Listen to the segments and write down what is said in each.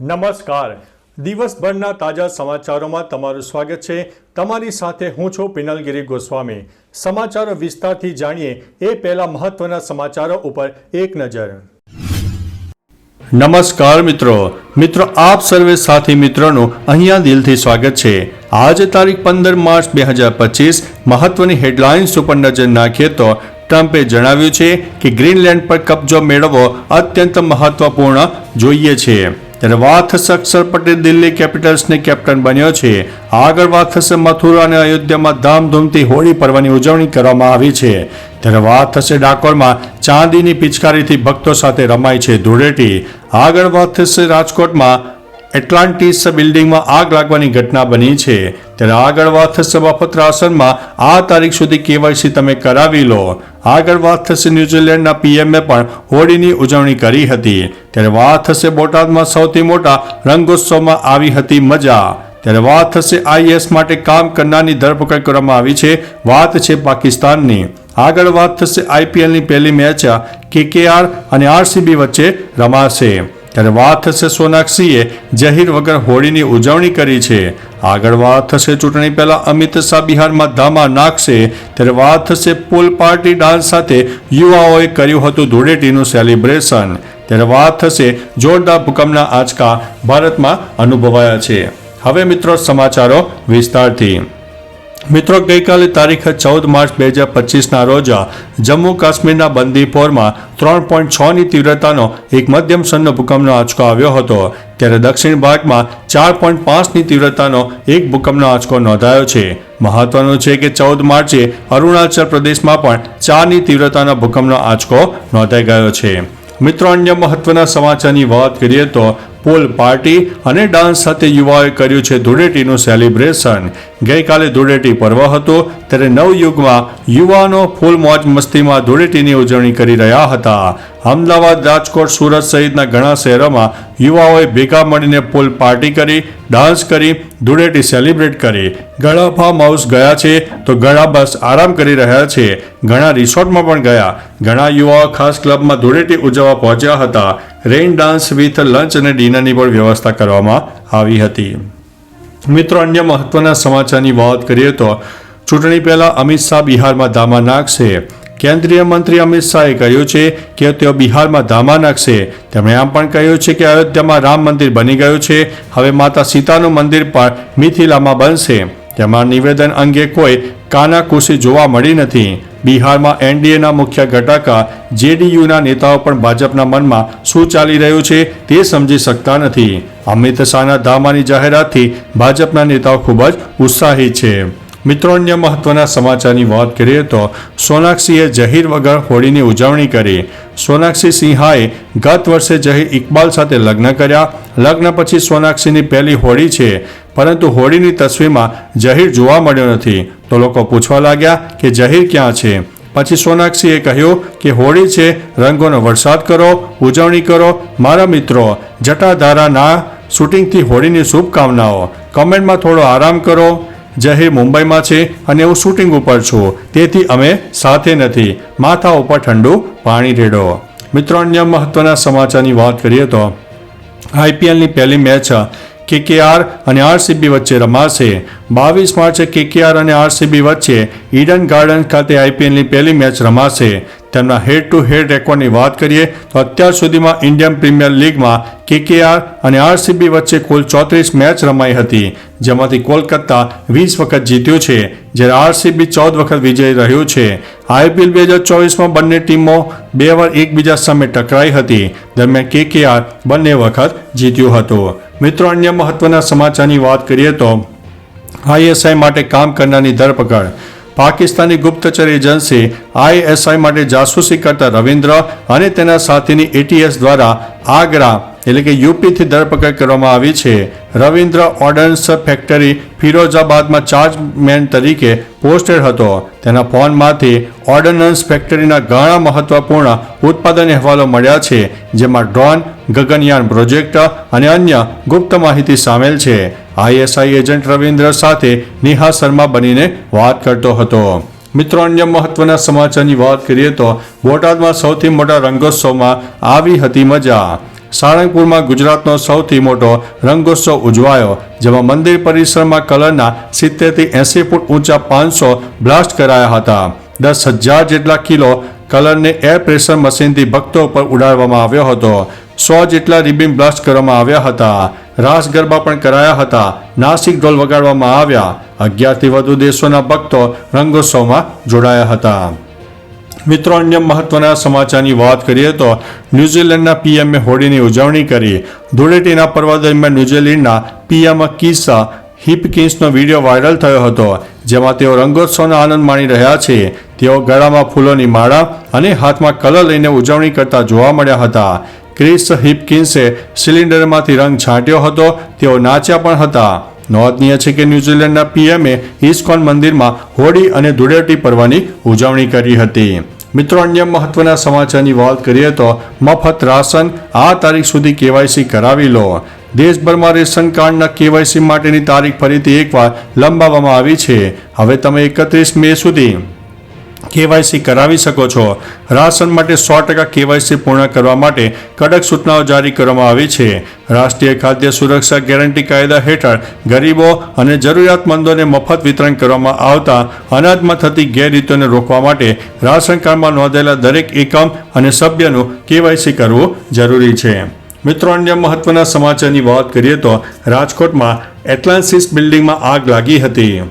નમસ્કાર. દિવસભરના તાજા સમાચારોમાં તમારું સ્વાગત છે. તમારી સાથે હું છું પિનલગીરી ગોસ્વામી. સમાચારો વિસ્તારથી જાણીએ એ પહેલા મહત્વના સમાચારો ઉપર એક નજર. નમસ્કાર મિત્રો. મિત્રો, આપ સર્વે સાથી મિત્રોનું અહીંયા દિલથી સ્વાગત છે. આજે તારીખ પંદર માર્ચ બે હજાર પચીસ, મહત્વની હેડલાઇન્સ ઉપર નજર નાખીએ તો ટ્રમ્પે જણાવ્યું છે કે ગ્રીનલેન્ડ પર કબજો મેળવવો અત્યંત મહત્વપૂર્ણ, જોઈએ છે. ત્યારે વાથસ અક્ષર પટેલ દિલ્હી કેપિટલ્સને કેપ્ટન બન્યો છે. આગળ વાત થશે મથુરા અને અયોધ્યામાં ધામધૂમથી હોળી પર્વની ઉજવણી કરવામાં આવી છે. ત્યારે વાત થશે ડાકોરમાં ચાંદીની પિચકારીથી ભક્તો સાથે રમાય છે ધૂળેટી. આગળ વાથસે રાજકોટમાં એટલાન્ટિસ બિલ્ડિંગમાં આગ લાગવાની ઘટના બની છે. ત્યારે આગળ વાથસ થશે બફોત્રા આસનમાં આ તારીખ સુધી કેવાયસી તમે કરાવી લો. આગળ વાથસ ન્યુઝીલેન્ડના પીએમએ પણ હોળીની ઉજવણી કરી હતી. ત્યારે વાત થશે બોટાદમાં સૌથી મોટા રંગોત્સવમાં આવી હતી મજા. ત્યારે વાત થશે આઈએસ માટે કામ કરનારની ધરપકડ કરવામાં આવી છે. વાત છે પાકિસ્તાનની. આગળ વાત થશે આઈપીએલની પહેલી મેચ કેકેઆર અને આરસીબી વચ્ચે રમાશે. ત્યારે વાત થશે સોનાક્ષીએ જહીર વગર હોળીની ઉજવણી કરી છે. આગળ વાત થશે ચૂંટણી પહેલા અમિત શાહ બિહારમાં ધામા નાખશે. ત્યારે વાત થશે પુલ પાર્ટી ડાન્સ સાથે યુવાઓએ કર્યું હતું ધૂળેટીનું સેલિબ્રેશન. ત્યારે વાત થશે. જોરદાર ભૂકંપના આંચકા ભારતમાં અનુભવાયા છે. હવે મિત્રો સમાચારો વિસ્તારથી. મિત્રો ગઈકાલે તારીખ ચૌદ માર્ચ બે હજાર પચીસના રોજ જમ્મુ કાશ્મીરના બંદીપોરમાં ત્રણ પોઈન્ટ છની તીવ્રતાનો એક મધ્યમ સનનો ભૂકંપનો આંચકો આવ્યો હતો. ત્યારે દક્ષિણ ભાગમાં ચાર પોઈન્ટ પાંચની તીવ્રતાનો એક ભૂકંપનો આંચકો નોંધાયો છે. મહત્વનું છે કે ચૌદ માર્ચે અરુણાચલ પ્રદેશમાં પણ ચારની તીવ્રતાના ભૂકંપનો આંચકો નોંધાઈ ગયો છે. મિત્રો અન્ય મહત્વના સમાચારની વાત કરીએ તો પોલ પાર્ટી અને ડાન્સ સાથે યુવાઓએ કર્યું છે ધૂળેટીનું સેલિબ્રેશન ગઈકાલે ધૂળેટી પર્વ હતું. ત્યારે નવયુગમાં યુવાનો ફૂલ મોજ મસ્તીમાં ધૂળેટીની ઉજવણી કરી રહ્યા હતા. અમદાવાદ રાજકોટ સુરત સહિતના ઘણા શહેરોમાં યુવાઓએ ભેગા મળીને પુલ પાર્ટી કરી, ડાન્સ કરી, ધૂળેટી સેલિબ્રેટ કરી. ઘણા ફાર્મ હાઉસ ગયા છે તો ઘણા બસ આરામ કરી રહ્યા છે. ઘણા રિસોર્ટમાં પણ ગયા. ઘણા યુવાઓ ખાસ ક્લબમાં ધૂળેટી ઉજવવા પહોંચ્યા હતા. રેઇન ડાન્સ વિથ લંચ અને ડિનરની પણ વ્યવસ્થા કરવામાં આવી હતી. મિત્રો, અન્ય મહત્વના સમાચારની વાત કરીએ તો ચૂંટણી પહેલા અમિત શાહ બિહારમાં ધામા નાખશે. કેન્દ્રીય મંત્રી અમિત શાહે કહ્યું છે કે તેઓ બિહારમાં ધામા નાખશે. તેમણે આમ પણ કહ્યું છે કે અયોધ્યામાં રામ મંદિર બની ગયું છે. હવે માતા સીતાનું મંદિર પણ મિથિલામાં બનશે. તેમાં નિવેદન અંગે કોઈ કાનાકુશી જોવા મળી નથી. બિહારમાં એનડીએના મુખ્ય ઘટક, જેડીયુના નેતાઓ પણ ભાજપના મનમાં શું ચાલી રહ્યું છે તે સમજી શકતા નથી. અમિત શાહના ધામાની જાહેરાતથી ભાજપના નેતાઓ ખૂબ જ ઉત્સાહિત છે. મિત્રો, અન્ય મહત્વના સમાચારની વાત કરીએ તો સોનાક્ષીએ જહીર વગર હોળીની ઉજવણી કરી. સોનાક્ષી સિંહાએ ગત વર્ષે જહીર ઇકબાલ સાથે લગ્ન કર્યા. લગ્ન પછી સોનાક્ષીની પહેલી હોળી છે, પરંતુ હોળીની તસવીરમાં જહીર જોવા મળ્યો નથી. તો લોકો પૂછવા લાગ્યા કે જહીર ક્યાં છે? પછી સોનાક્ષીએ કહ્યું કે હોળી છે, રંગોનો વરસાદ કરો, ઉજવણી કરો. મારા મિત્રો, જટાધારાના શૂટિંગથી હોળીની શુભકામનાઓ. કમેન્ટમાં થોડો આરામ કરો. જહીર મુંબઈમાં છે અને હું શૂટિંગ ઉપર છું. તેથી અમે સાથે નથી. માથા ઉપર ઠંડુ પાણી રેડો. મિત્રો, અન્ય મહત્વના સમાચારની વાત કરીએ તો આઈપીએલની પહેલી મેચ કેકેઆર અને આરસીબી વચ્ચે રમાશે. બાવીસ માર્ચે કેકેઆર અને આરસીબી વચ્ચે ઈડન ગાર્ડન ખાતે આઈપીએલની પહેલી મેચ રમાશે. તેમના હેડ ટુ હેડ રેકોર્ડની વાત કરીએ, તો અત્યાર સુધીમાં ઇન્ડિયન પ્રીમિયર લીગમાં કેકેઆર અને આરસીબી વચ્ચે કુલ ચોત્રીસ મેચ રમાઈ હતી, જેમાંથી કોલકાતા વીસ વખત જીત્યું છે, જ્યારે આરસીબી ચૌદ વખત વિજય રહ્યું છે. આઈપીએલ બે હજાર ચોવીસમાં બંને ટીમો બે વાર એકબીજા સામે ટકરાઈ હતી, દરમિયાન કેકેઆર બંને વખત જીત્યું હતું. મિત્રો, અન્ય મહત્વના સમાચારની વાત કરીએ તો, આઈએસઆઈ માટે કામ કરનારની ધરપકડ. પાકિસ્તાની ગુપ્તચર એજન્સી આઈએસઆઈ માટે જાસૂસી કરતા રવિન્દ્ર અને તેના સાથીની એટીએસ દ્વારા આગ્રા એટલે કે યુપીથી ધરપકડ કરવામાં આવી છે. રવિન્દ્ર ઓર્ડન્સ ફેક્ટરી ફિરોઝાબાદમાં ચાર્જમેન તરીકે પોસ્ટેડ હતો. તેના ફોનમાંથી ઓર્ડનન્સ ફેક્ટરીના ઘણા મહત્વપૂર્ણ ઉત્પાદન અહેવાલો મળ્યા છે, જેમાં ડ્રોન, ગગનયાન પ્રોજેક્ટ અને અન્ય ગુપ્ત માહિતી સામેલ છે. આઈએસઆઈ એજન્ટ રવિન્દ્ર સાથે નિહા શર્મા બનીને વાત કરતો હતો. મિત્રો, અન્ય મહત્વના સમાચારની વાત કરીએ તો બોટાદમાં સૌથી મોટા રંગોત્સવમાં આવી હતી મજા. સાળંગપુરમાં ગુજરાતનો સૌથી મોટો રંગોત્સવ ઉજવાયો, જેમાં મંદિર પરિસરમાં કલરના સિત્તેરથી એંસી ફૂટ ઊંચા પાંચસો બ્લાસ્ટ કરાયા હતા. દસ હજાર જેટલા કિલો કલરને એર પ્રેશર મશીનથી ભક્તો પર ઉડાડવામાં આવ્યો હતો. સો જેટલા રિબિન બ્લાસ્ટ કરવામાં આવ્યા હતા. રાસ ગરબા પણ કરાયા હતા. નાસિક ઢોલ વગાડવામાં આવ્યા. અગિયારથી વધુ દેશોના ભક્તો રંગોત્સવમાં જોડાયા હતા. મિત્રો, અન્ય મહત્વના સમાચારની વાત કરીએ તો ન્યૂઝીલેન્ડના પીએમએ હોળીની ઉજવણી કરી. ધૂળેટીના પર્વ દરમિયાન ન્યૂઝીલેન્ડના પીએમ કિસ્સા હિપકિન્સનો વીડિયો વાયરલ થયો હતો, જેમાં તેઓ રંગોત્સવનો આનંદ માણી રહ્યા છે. તેઓ ગળામાં ફૂલોની માળા અને હાથમાં કલર લઈને ઉજવણી કરતા જોવા મળ્યા હતા. ક્રિસ હિપકિન્સે સિલિન્ડરમાંથી રંગ છાંટ્યો હતો, તેઓ નાચ્યા પણ હતા. નોંધનીય છે કે ન્યૂઝીલેન્ડના પીએમએ ઇસ્કોન મંદિરમાં હોળી અને ધૂળેટી પર્વની ઉજવણી કરી હતી. મિત્રો, અન્ય મહત્વના સમાચારની વાત કરીએ તો મફત રાશન આ તારીખ સુધી કેવાયસી કરાવી લો. દેશભરમાં રેશન કાર્ડના કેવાયસી માટેની તારીખ ફરીથી એકવાર લંબાવવામાં આવી છે. હવે તમે એકત્રીસ મે સુધી કેવાયસી કરાવી શકો છો. રાશન માટે સો ટકા કેવાયસી પૂર્ણ કરવા માટે કડક સૂચનાઓ જારી કરવામાં આવી છે. રાષ્ટ્રીય ખાદ્ય સુરક્ષા ગેરંટી કાયદા હેઠળ ગરીબો અને જરૂરિયાતમંદોને મફત વિતરણ કરવામાં આવતા અનાજમાં થતી ગેરરીતિઓને રોકવા માટે રાશન કાર્ડમાં નોંધાયેલા દરેક એકમ અને સભ્યનું કેવાયસી કરવું જરૂરી છે. મિત્રો, અન્ય મહત્વના સમાચારની વાત કરીએ તો રાજકોટમાં એટલાન્સિસ બિલ્ડિંગમાં આગ લાગી હતી.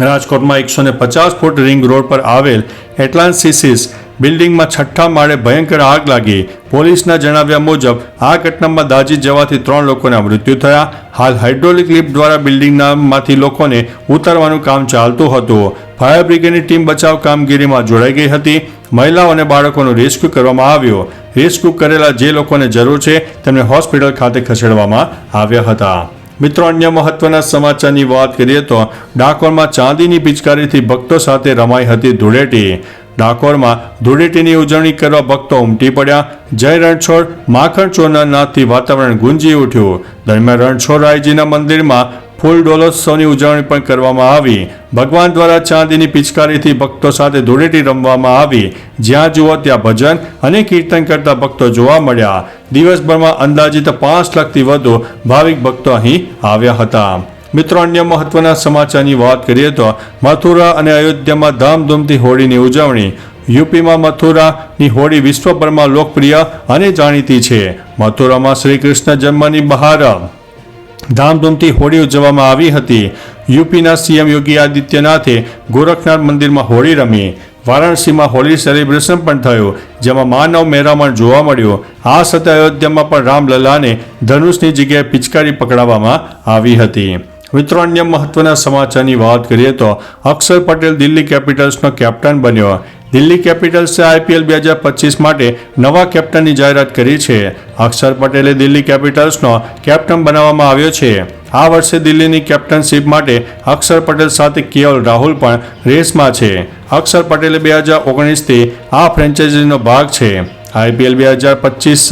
રાજકોટમાં એકસો ને પચાસ ફૂટ રિંગ રોડ પર આવેલ એટલાન્સિસિસ બિલ્ડિંગમાં છઠ્ઠા માળે ભયંકર આગ લાગી. પોલીસના જણાવ્યા મુજબ, આ ઘટનામાં દાજી જવાથી ત્રણ લોકોના મૃત્યુ થયા. હાલ હાઇડ્રોલિક લિફ્ટ દ્વારા બિલ્ડિંગમાંથી લોકોને ઉતારવાનું કામ ચાલતું હતું. ફાયર બ્રિગેડની ટીમ બચાવ કામગીરીમાં જોડાઈ ગઈ હતી. મહિલાઓ અને બાળકોનું રેસ્ક્યુ કરવામાં આવ્યો. રેસ્ક્યુ કરેલા જે લોકોને જરૂર છે, તેમને હોસ્પિટલ ખાતે ખસેડવામાં આવ્યા હતા. મિત્રો, અન્ય મહત્વના સમાચારની વાત કરીએ તો ડાકોરમાં ચાંદીની પિચકારીથી ભક્તો સાથે રમાઈ હતી ધૂળેટી. ડાકોરમાં ધૂળેટીની ઉજવણી કરવા ભક્તો ઉમટી પડ્યા. જય રણછોડ, માખણ ચોરના નાથથી વાતાવરણ ગુંજી ઉઠ્યું. દરમિયાન રણછોડરાયજીના મંદિરમાં ફૂલ ડોલોત્સવની ઉજવણી પણ કરવામાં આવી. ભગવાન દ્વારા ચાંદીની પિચકારીથી ભક્તો સાથે ધૂળેટી રમવામાં આવી. જ્યાં જુઓ ત્યાં ભજન અને કીર્તન કરતા ભક્તો જોવા મળ્યા. દિવસભરમાં અંદાજિત પાંચ લાખથી વધુ ભાવિક ભક્તો અહીં આવ્યા હતા. મિત્રો, અન્ય મહત્વના સમાચારની વાત કરીએ તો મથુરા અને અયોધ્યામાં ધામધૂમથી હોળીની ઉજવણી. યુપીમાં મથુરાની હોળી વિશ્વભરમાં લોકપ્રિય અને જાણીતી છે. મથુરામાં શ્રી કૃષ્ણ જન્મની બહાર ધામધૂમથી હોળી ઉજવવામાં આવી હતી. યુપીના સીએમ યોગી આદિત્યનાથે ગોરખનાથ મંદિરમાં હોળી રમી. વારાણસીમાં હોળી સેલિબ્રેશન પણ થયું, જેમાં માનવ મેરામણ જોવા મળ્યું. આ સાથે અયોધ્યામાં પણ રામલલાને ધનુષની જગ્યાએ પિચકારી પકડાવવામાં આવી હતી. મિત્રો, અન્ય મહત્વના સમાચારની વાત કરીએ તો અક્ષર પટેલ દિલ્હી કેપિટલ્સનો કેપ્ટન બન્યો. દિલ્હી કેપિટલ્સે આઈપીએલ બે હજાર પચીસ માટે નવા કેપ્ટનની જાહેરાત કરી છે. અક્ષર પટેલે દિલ્હી કેપિટલ્સનો કેપ્ટન બનાવવામાં આવ્યો છે. આ વર્ષે દિલ્હીની કેપ્ટનશીપ માટે અક્ષર પટેલ સાથે કેવલ રાહુલ પણ રેસમાં છે. અક્ષર પટેલે બે હજાર ઓગણીસથી આ ફ્રેન્ચાઇઝીનો ભાગ છે. આઈપીએલ બે હજાર પચીસ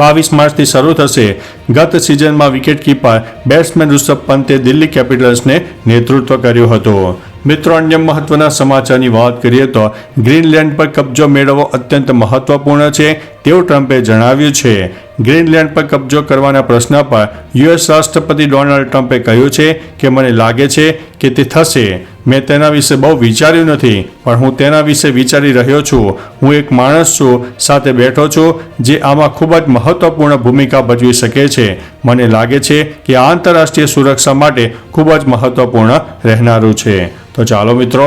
બાવીસ માર્ચથી શરૂ થશે. ગત સિઝનમાં વિકેટકીપર બેટ્સમેન ઋષભ પંતે દિલ્હી કેપિટલ્સને નેતૃત્વ કર્યું હતું. મિત્રો અન્ય મહત્વના સમાચારની વાત કરીએ તો ગ્રીનલેન્ડ પર કબજો મેળવવો અત્યંત મહત્વપૂર્ણ છે. તેવું ટ્રમ્પે જણાવ્યું છે, ગ્રીનલેન્ડ પર કબજો કરવાના પ્રશ્ન પર યુએસ રાષ્ટ્રપતિ ડોનાલ્ડ ટ્રમ્પે કહ્યું છે કે મને લાગે છે કે તે થશે. મેં તેના વિશે બહુ વિચાર્યું નથી, પણ હું તેના વિશે વિચારી રહ્યો છું. હું એક માણસ છું, સાથે બેઠો છું, જે આમાં ખૂબ જ મહત્વપૂર્ણ ભૂમિકા ભજવી શકે છે. મને લાગે છે કે આંતરરાષ્ટ્રીય સુરક્ષા માટે ખૂબ જ મહત્વપૂર્ણ રહેનારું છે. તો ચાલો મિત્રો